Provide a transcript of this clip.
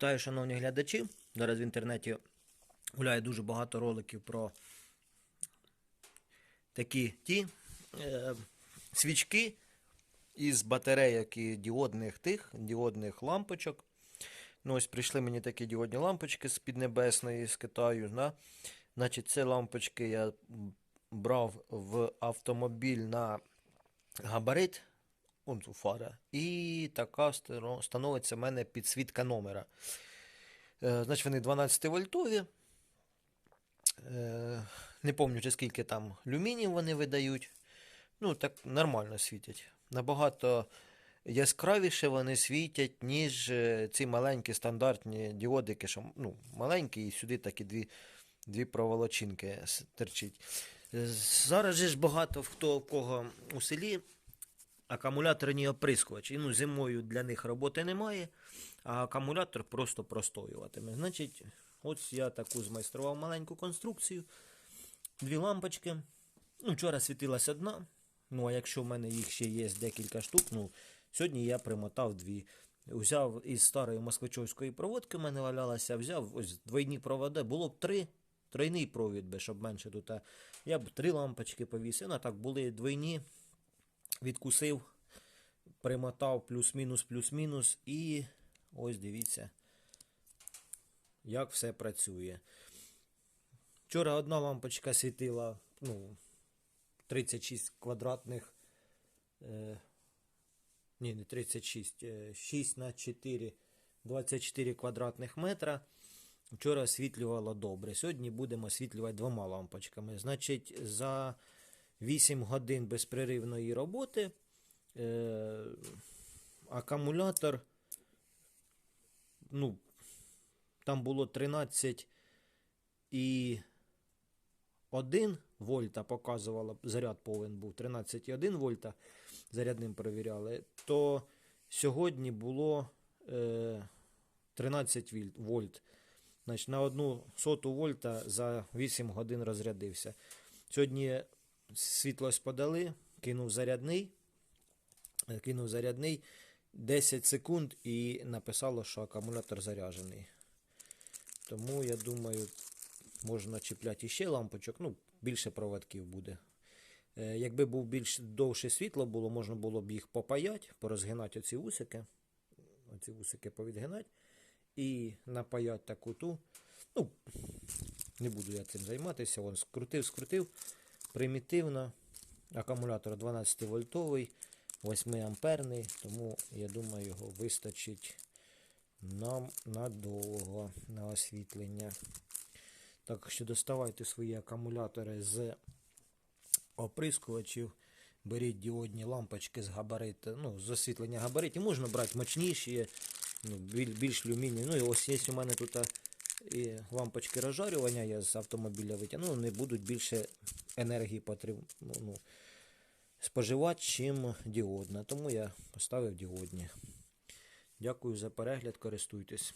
Вітаю, шановні глядачі. Зараз в інтернеті гуляє дуже багато роликів про такі ті е, свічки із батарейок і діодних тих, діодних лампочок. Ну, ось прийшли мені такі діодні лампочки з Піднебесної, з Китаю. Да? Значить, це лампочки я брав в автомобіль на габарит. Фара. І така становиться в мене підсвітка номера. Е, значить, вони 12 вольтові. Е, не пам'ятаю, скільки там люмінів вони видають. Ну, так нормально світять. Набагато яскравіше вони світять, ніж е, ці маленькі стандартні діодики, що ну, маленькі, і сюди такі дві, дві проволочинки терчить. Зараз ж багато хто в кого у селі акумуляторні оприскувачі. Ну, зимою для них роботи немає, а акумулятор просто простоюватиме. Значить, ось я таку змайстрував маленьку конструкцію. Дві лампочки. Ну, вчора світилась одна. Ну, а якщо в мене їх ще є декілька штук, ну, сьогодні я примотав дві. Взяв із старої москвичовської проводки, в мене валялася, взяв ось двойні проводи, було б три. Тройний провід би, щоб менше тут. Я б три лампочки повісив. Ну, а так були двойні відкусив, примотав плюс-мінус, плюс-мінус, і ось дивіться, як все працює. Вчора одна лампочка світила ну, 36 квадратних. Е, ні, не 36, е, 6 на 4, 24 квадратних метра. Вчора освітлювало добре. Сьогодні будемо освітлювати двома лампочками. Значить, за 8 годин безперервної роботи е, акумулятор, ну, там було 13 і 1 вольта показувало, заряд повинен був 13,1 вольта, зарядним перевіряли, то сьогодні було е, 13 віль- вольт. Значить, на одну соту вольта за 8 годин розрядився. Сьогодні світло подали, кинув зарядний, е, кинув зарядний 10 секунд і написало, що акумулятор заряджений. Тому я думаю, можна чіпляти іще лампочок, ну, більше проводків буде. Е, Якби був більш довше світло було, можна було б їх попаяти, порозгинати оці вусики. Оці вусики повідгинати і напаяти таку ту. Ну, не буду я цим займатися. Вон скрутив, скрутив. Примітивно. Акумулятор 12 вольтовий, 8 амперний, тому я думаю, його вистачить нам надовго на освітлення. Так що доставайте свої акумулятори з оприскувачів. Беріть діодні лампочки з габариту, ну, з освітлення габаритів. Можна брати мощніші, ну, більш люмінні. Ну і ось є у мене тут і лампочки розжарювання, я з автомобіля витягну, не будуть більше енергії потріб, ну, ну, споживати, чим діодна. Тому я поставив діодні. Дякую за перегляд, користуйтесь.